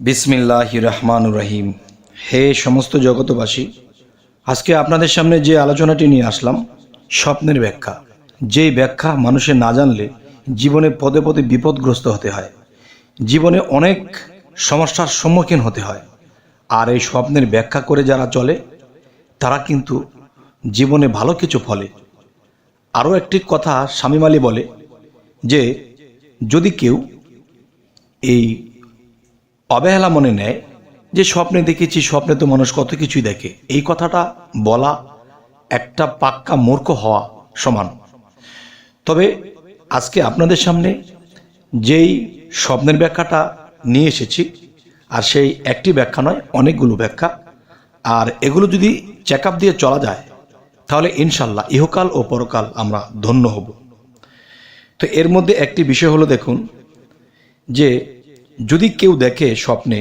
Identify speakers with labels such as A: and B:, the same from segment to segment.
A: বিসমিল্লাহ রহমান রহিম। হে সমস্ত জগতবাসী আজকে আপনাদের সামনে যে আলোচনাটি নিয়ে আসলাম, স্বপ্নের ব্যাখ্যা। যেই ব্যাখ্যা মানুষের না জানলে জীবনে পদে পদে বিপদগ্রস্ত হতে হয়। জীবনে অনেক সমস্যার সম্মুখীন হতে হয়। আর এই স্বপ্নের ব্যাখ্যা করে যারা চলে, তারা কিন্তু জীবনে ভালো কিছু ফলে। আরও একটি কথা আলী বলে যে, যদি কেউ এই অবহেলা মনে নেয় যে স্বপ্নে দেখেছি, স্বপ্নে তো মানুষ কত কিছুই দেখে। এই কথাটা বলা একটা পাক্কা মূর্খ হওয়া সমান। তবে আজকে আপনাদের সামনে যেই স্বপ্নের ব্যাখ্যাটা নিয়ে এসেছি, আর সেই একটি ব্যাখ্যা নয়, অনেকগুলো ব্যাখ্যা, আর এগুলো যদি চেক দিয়ে চলা যায়, তাহলে ইনশাল্লাহ ইহকাল ও পরকাল আমরা ধন্য হব। তো এর মধ্যে একটি বিষয় হলো দেখুন, যে যদি কেউ দেখে স্বপ্নে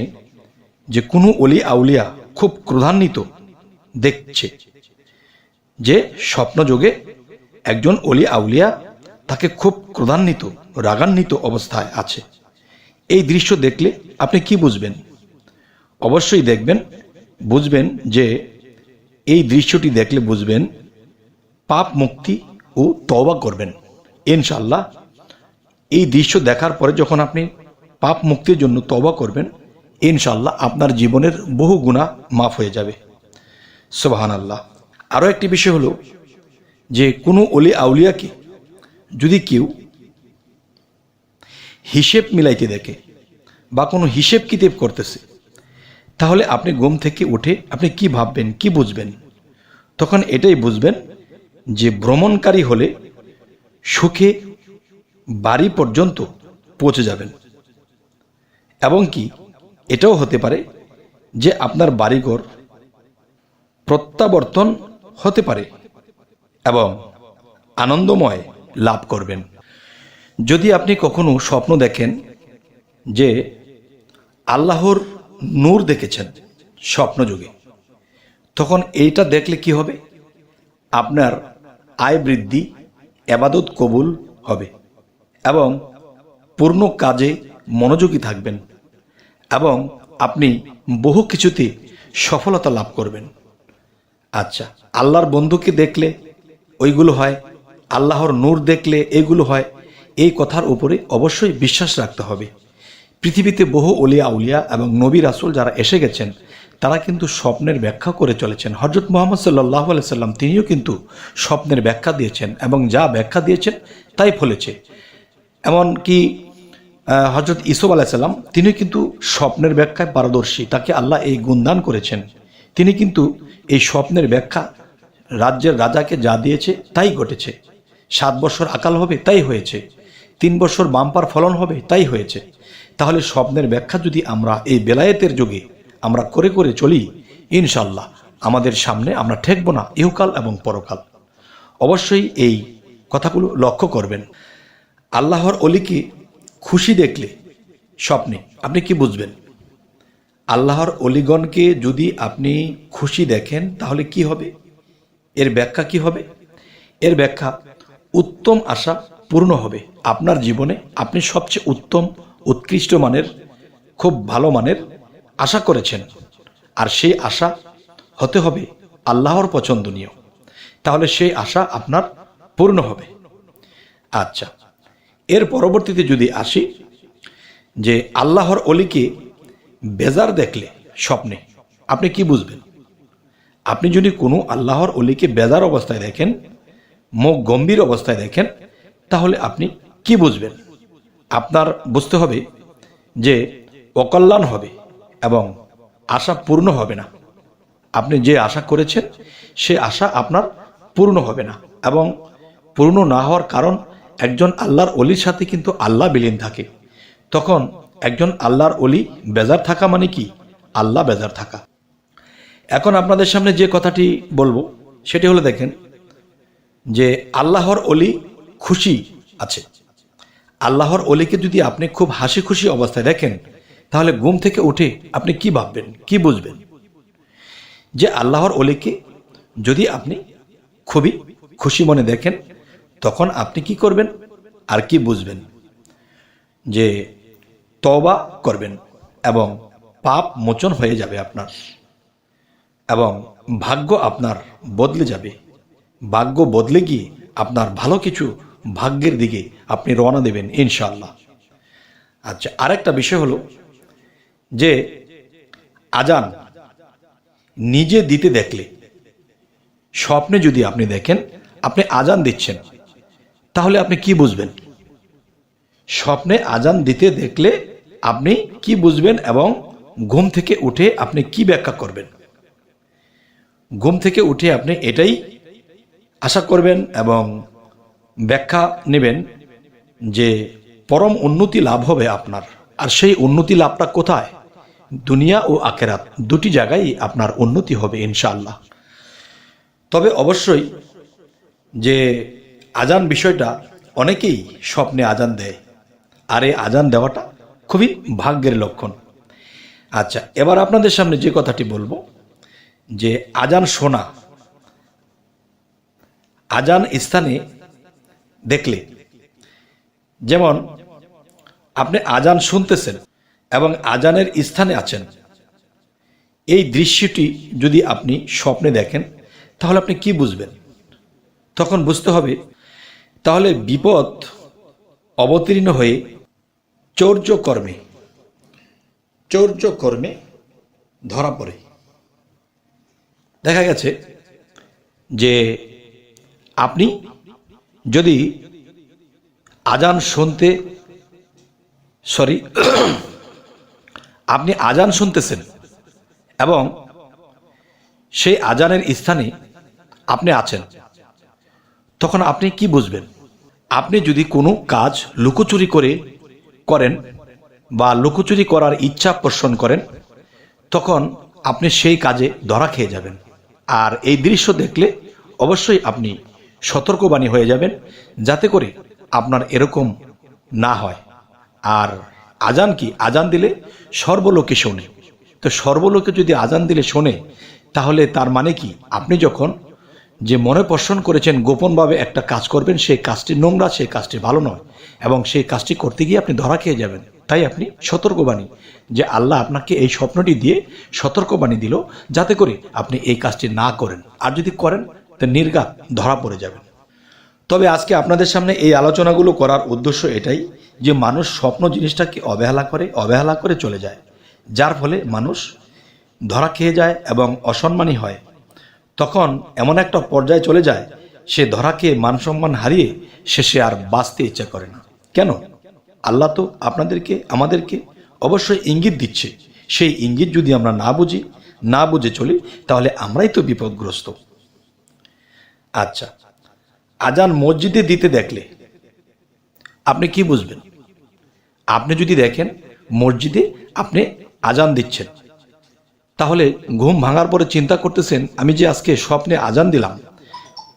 A: যে কোনো অলি আউলিয়া খুব ক্রোধান্বিত, দেখছে যে স্বপ্নযোগে একজন অলি আউলিয়া তাকে খুব ক্রোধান্বিত, রাগান্বিত অবস্থায় আছে। এই দৃশ্য দেখলে আপনি কি বুঝবেন? অবশ্যই দেখবেন, বুঝবেন যে এই দৃশ্যটি দেখলে বুঝবেন পাপ মুক্তি ও তওবা করবেন। ইনশাল্লাহ এই দৃশ্য দেখার পরে যখন আপনি পাপ মুক্তির জন্য তবা করবেন ইনশাল্লাহ আপনার জীবনের বহু গুণা মাফ হয়ে যাবে। সোবাহান আল্লাহ আরও একটি বিষয় হলো যে কোনো অলি আউলিয়াকে যদি কেউ হিসেব মিলাইতে দেখে বা কোনো হিসেব কিতেব করতেছে, তাহলে আপনি ঘুম থেকে উঠে আপনি কি ভাববেন, কি বুঝবেন? তখন এটাই বুঝবেন যে ভ্রমণকারী হলে সুখে বাড়ি পর্যন্ত পৌঁছে যাবেন। এবং কি? এটাও হতে পারে যে আপনার বাড়িঘর প্রত্যাবর্তন হতে পারে এবং আনন্দময় লাভ করবেন। যদি আপনি কখনো স্বপ্ন দেখেন যে আল্লাহর নূর দেখেছেন স্বপ্নযুগে তখন এইটা দেখলে কি হবে? আপনার আয় বৃদ্ধি, এবাদত কবুল হবে এবং পূর্ণ কাজে মনোযোগী থাকবেন। এবং আপনি বহু কিছুতে সফলতা লাভ করবেন। আচ্ছা আল্লাহর বন্ধুকে দেখলে ওইগুলো হয়, আল্লাহর নূর দেখলে এগুলো হয়, এই কথার উপরে অবশ্যই বিশ্বাস রাখতে হবে। পৃথিবীতে বহু অলিয়া, উলিয়া এবং নবী রাসুল যারা এসে গেছেন, তারা কিন্তু স্বপ্নের ব্যাখ্যা করে চলেছেন। হজরত মোহাম্মদ সাল্লাহ সাল্লাম, তিনিও কিন্তু স্বপ্নের ব্যাখ্যা দিয়েছেন এবং যা ব্যাখ্যা দিয়েছেন তাই ফলেছে। এমনকি হজরত ইসুফ আলাইসাল্লাম তিনি কিন্তু স্বপ্নের ব্যাখ্যায় পারদর্শী, তাকে আল্লাহ এই গুণদান করেছেন। তিনি কিন্তু এই স্বপ্নের ব্যাখ্যা রাজ্যের রাজাকে যা দিয়েছে তাই ঘটেছে। সাত বছর আকাল হবে তাই হয়েছে। তিন বছর বাম্পার ফলন হবে তাই হয়েছে। তাহলে স্বপ্নের ব্যাখ্যা যদি আমরা এই বেলায়েতের যুগে আমরা করে করে চলি ইনশাল্লাহ আমাদের সামনে আমরা ঠেকব না, ইহকাল এবং পরকাল। অবশ্যই এই কথাগুলো লক্ষ্য করবেন। আল্লাহর অলিকে খুশি দেখলে স্বপ্নে, আপনি কি বুঝবেন? আল্লাহর অলিগণকে যদি আপনি খুশি দেখেন, তাহলে কি হবে? এর ব্যাখ্যা কি হবে? এর ব্যাখ্যা, উত্তম আশা পূর্ণ হবে। আপনার জীবনে আপনি সবচেয়ে উত্তম, উৎকৃষ্ট মানের, খুব ভালো মানের আশা করেছেন। আর সেই আশা হতে হবে আল্লাহর পছন্দনীয়। তাহলে সেই আশা আপনার পূর্ণ হবে। আচ্ছা এর পরবর্তীতে যদি আসি, যে আল্লাহর অলিকে বেজার দেখলে স্বপ্নে, আপনি কি বুঝবেন? আপনি যদি কোনো আল্লাহর অলিকে বেজার অবস্থায় দেখেন, মুখ গম্ভীর অবস্থায় দেখেন, তাহলে আপনি কি বুঝবেন? আপনার বুঝতে হবে যে অকল্যাণ হবে এবং আশা পূর্ণ হবে না। আপনি যে আশা করেছেন, সে আশা আপনার পূর্ণ হবে না এবং পূর্ণ না হওয়ার কারণ একজন আল্লাহর অলির সাথে কিন্তু আল্লাহ বিলীন থাকে। তখন একজন আল্লাহর অলি বেজার থাকা মানে কি? আল্লাহ বেজার থাকা। এখন আপনাদের সামনে যে কথাটি বলব, সেটি হলো দেখেন যে আল্লাহর অলি খুশি আছে। আল্লাহর অলিকে যদি আপনি খুব হাসি খুশি অবস্থায় দেখেন, তাহলে ঘুম থেকে উঠে আপনি কি ভাববেন, কি বুঝবেন? যে আল্লাহর অলিকে যদি আপনি খুবই খুশি মনে দেখেন তখন আপনি কি করবেন? আর কি বুঝবেন? যে তবা করবেন এবং পাপ মোচন হয়ে যাবে আপনার এবং ভাগ্য আপনার বদলে যাবে। ভাগ্য বদলে গিয়ে আপনার ভালো কিছু ভাগ্যের দিকে আপনি রওনা দেবেন ইনশাল্লাহ আচ্ছা আরেকটা বিষয় হলো যে আজান নিজে দিতে দেখলে, স্বপ্নে যদি আপনি দেখেন, আপনি আজান দিচ্ছেন তাহলে আপনি কি বুঝবেন? স্বপ্নে আজান দিতে দেখলে আপনি কি বুঝবেন এবং ঘুম থেকে উঠে আপনি কি ব্যাখ্যা করবেন? ঘুম থেকে উঠে আপনি এটাই আশা করবেন এবং ব্যাখ্যা নেবেন যে পরম উন্নতি লাভ হবে আপনার। আর সেই উন্নতি লাভটা কোথায়? দুনিয়া ও আখেরাত দুটি জায়গায় আপনার উন্নতি হবে ইনশাআল্লাহ। তবে অবশ্যই যে আজান বিষয়টা অনেকেই স্বপ্নে আজান দেয়। আর এই আজান দেওয়াটা খুবই ভাগ্যের লক্ষণ। আচ্ছা এবার আপনাদের সামনে যে কথাটি বলব, যে আজান শোনা। আজান স্থানে দেখলে, যেমন আপনি আজান শুনতেছেন এবং আজানের স্থানে আছেন, এই দৃশ্যটি যদি আপনি স্বপ্নে দেখেন, তাহলে আপনি কি বুঝবেন? তখন বুঝতে হবে তাহলে বিপদ অবতীর্ণ হয়ে চৌর্য কর্মে চৌর্য কর্মে ধরা পড়ে। দেখা গেছে যে আপনি যদি আজান শুনতে, সরি, আপনি আজান শুনতেছেন এবং সেই আজানের স্থানে আপনি আছেন, তখন আপনি কি বুঝবেন? আপনি যদি কোনো কাজ লুকোচুরি করে করেন বা লুকোচুরি করার ইচ্ছা পোষণ করেন, তখন আপনি সেই কাজে ধরা খেয়ে যাবেন। আর এই দৃশ্য দেখলে অবশ্যই আপনি সতর্কবাণী হয়ে যাবেন, যাতে করে আপনার এরকম না হয়। আর আজান কি? আজান দিলে সর্বলোকে শোনে। তো সর্বলোকে যদি আজান দিলে শোনে, তাহলে তার মানে কি? আপনি যখন যে মনে পোষণ করেছেন গোপনভাবে একটা কাজ করবেন, সেই কাজটি নোংরা, সেই কাজটি ভালো নয়। এবং সেই কাজটি করতে গিয়ে আপনি ধরা খেয়ে যাবেন। তাই আপনি সতর্কবাণী যে আল্লাহ আপনাকে এই স্বপ্নটি দিয়ে সতর্কবাণী দিল, যাতে করে আপনি এই কাজটি না করেন। আর যদি করেন, তো নির্গাত ধরা পড়ে যাবেন। তবে আজকে আপনাদের সামনে এই আলোচনাগুলো করার উদ্দেশ্য এটাই যে মানুষ স্বপ্ন জিনিসটাকে অবহেলা করে অবহেলা করে চলে যায়। যার ফলে মানুষ ধরা খেয়ে যায় এবং অসম্মানী হয়। তখন এমন একটা পর্যায়ে চলে যায়, সে ধরাকে খেয়ে মান সম্মান হারিয়ে শেষে আর বাঁচতে ইচ্ছা করে না। কেন? আল্লাহ তো আপনাদেরকে, আমাদেরকে অবশ্যই ইঙ্গিত দিচ্ছে। সেই ইঙ্গিত যদি আমরা না বুঝি, না বুঝে চলি, তাহলে আমরাই তো বিপদগ্রস্ত। আচ্ছা আজান মসজিদে দিতে দেখলে আপনি কি বুঝবেন? আপনি যদি দেখেন মসজিদে আপনি আজান দিচ্ছেন তাহলে ঘুম ভাঙার পরে চিন্তা করতেছেন, আমি যে আজকে স্বপ্নে আজান দিলাম,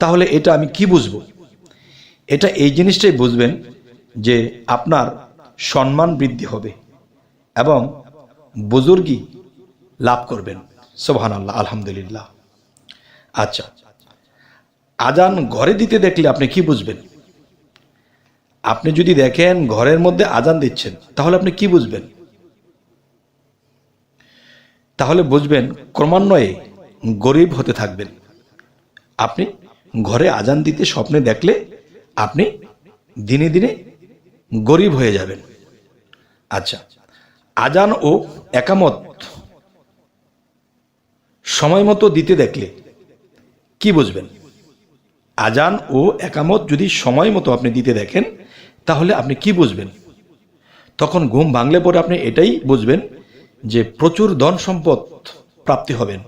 A: তাহলে এটা আমি কি বুঝব? এটা এই জিনিসটাই বুঝবেন যে আপনার সম্মান বৃদ্ধি হবে এবং বুজুর্গি লাভ করবেন। সোহান আল্লাহ আলহামদুলিল্লাহ। আচ্ছা আজান ঘরে দিতে দেখলে আপনি কি বুঝবেন? আপনি যদি দেখেন ঘরের মধ্যে আজান দিচ্ছেন, তাহলে আপনি কি বুঝবেন? তাহলে বুঝবেন ক্রমান্বয়ে গরিব হতে থাকবেন। আপনি ঘরে আজান দিতে স্বপ্নে দেখলে আপনি দিনে দিনে গরিব হয়ে যাবেন। আচ্ছা আজান ও একামত সময় মতো দিতে দেখলে কি বুঝবেন? আজান ও একামত যদি সময় মতো আপনি দিতে দেখেন, তাহলে আপনি কি বুঝবেন? তখন ঘুম ভাঙলে পরে আপনি এটাই বুঝবেন যে প্রচুর ধন সম্পদ প্রাপ্তি হবেন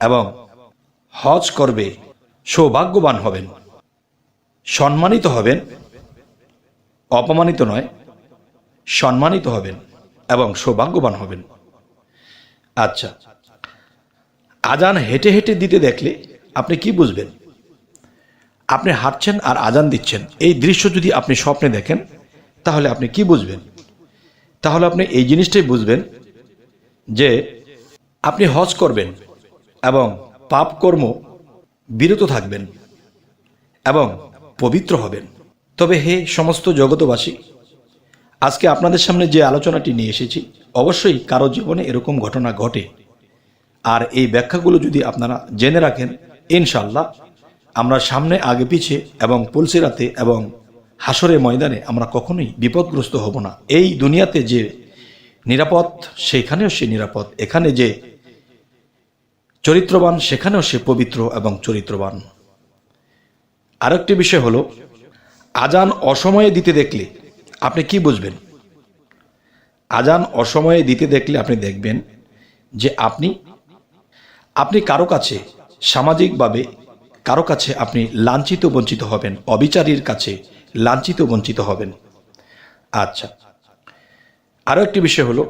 A: এবং হজ করবে, সৌভাগ্যবান হবেন। সম্মানিত হবেন, অপমানিত নয়, সম্মানিত হবেন এবং সৌভাগ্যবান হবেন। আচ্ছা আজান হেঁটে হেঁটে দিতে দেখলে আপনি কি বুঝবেন? আপনি হাঁটছেন আর আজান দিচ্ছেন। এই দৃশ্য যদি আপনি স্বপ্নে দেখেন, তাহলে আপনি কি বুঝবেন? তাহলে আপনি এই জিনিসটাই বুঝবেন যে আপনি হজ করবেন এবং পাপ কর্ম বিরত থাকবেন এবং পবিত্র হবেন। তবে হে সমস্ত জগতবাসী, আজকে আপনাদের সামনে যে আলোচনাটি নিয়ে এসেছি, অবশ্যই কারও জীবনে এরকম ঘটনা ঘটে। আর এই ব্যাখ্যাগুলো যদি আপনারা জেনে রাখেন ইনশাল্লাহ আমরা সামনে আগে পিছে এবং পুলসিরাতে এবং হাসরে ময়দানে আমরা কখনোই বিপদগ্রস্ত হব না। এই দুনিয়াতে যে নিরাপদ, সেখানেও সে নিরাপদ। এখানে যে চরিত্রবান, সেখানেও সে পবিত্র এবং চরিত্রবান। আরেকটি বিষয় হলো, আজান অসময়ে দিতে দেখলে আপনি কি বুঝবেন? আজান অসময়ে দিতে দেখলে আপনি দেখবেন যে আপনি আপনি কারও কাছে সামাজিকভাবে, কারও কাছে আপনি লাঞ্ছিত বঞ্চিত হবেন, অবিচারীর কাছে লাঞ্ছিত বঞ্চিত হবেন। আচ্ছা আরও একটি বিষয় হলো,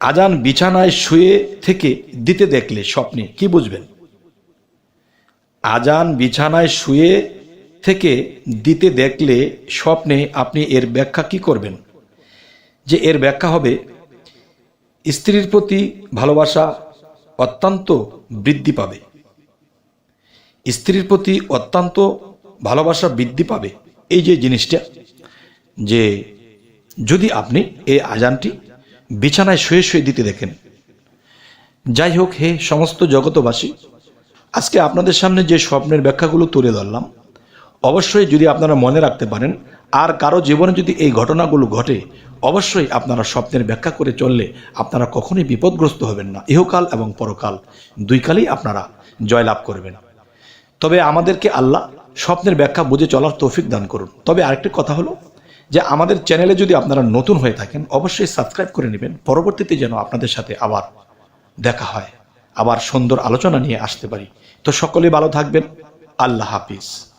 A: আজান বিছানায় শুয়ে থেকে দিতে দেখলে স্বপ্নে কি বুঝবেন? আজান বিছানায় শুয়ে থেকে দিতে দেখলে স্বপ্নে আপনি এর ব্যাখ্যা কি করবেন? যে এর ব্যাখ্যা হবে, স্ত্রীর প্রতি ভালোবাসা অত্যন্ত বৃদ্ধি পাবে। স্ত্রীর প্রতি অত্যন্ত ভালোবাসা বৃদ্ধি পাবে। এই যে জিনিসটা, যে যদি আপনি এই আজানটি বিছানায় শুয়ে শুয়ে দিতে দেখেন। যাই হোক, হে সমস্ত জগতবাসী আজকে আপনাদের সামনে যে স্বপ্নের ব্যাখ্যাগুলো তুলে ধরলাম, অবশ্যই যদি আপনারা মনে রাখতে পারেন, আর কারও জীবনে যদি এই ঘটনাগুলো ঘটে, অবশ্যই আপনারা স্বপ্নের ব্যাখ্যা করে চললে আপনারা কখনোই বিপদগ্রস্ত হবেন না। ইহকাল এবং পরকাল দুই কালেই আপনারা জয়লাভ করবেন। তবে আমাদেরকে আল্লাহ স্বপ্নের ব্যাখ্যা বুঝে চলার তৌফিক দান করুন। তবে আরেকটি কথা হলো যে আমাদের চ্যানেলে যদি আপনারা নতুন হয়ে থাকেন, অবশ্যই সাবস্ক্রাইব করে নেবেন। পরবর্তীতে যেন আপনাদের সাথে আবার দেখা হয়, আবার সুন্দর আলোচনা নিয়ে আসতে পারি। তো সকলে ভালো থাকবেন। আল্লাহ হাফিজ।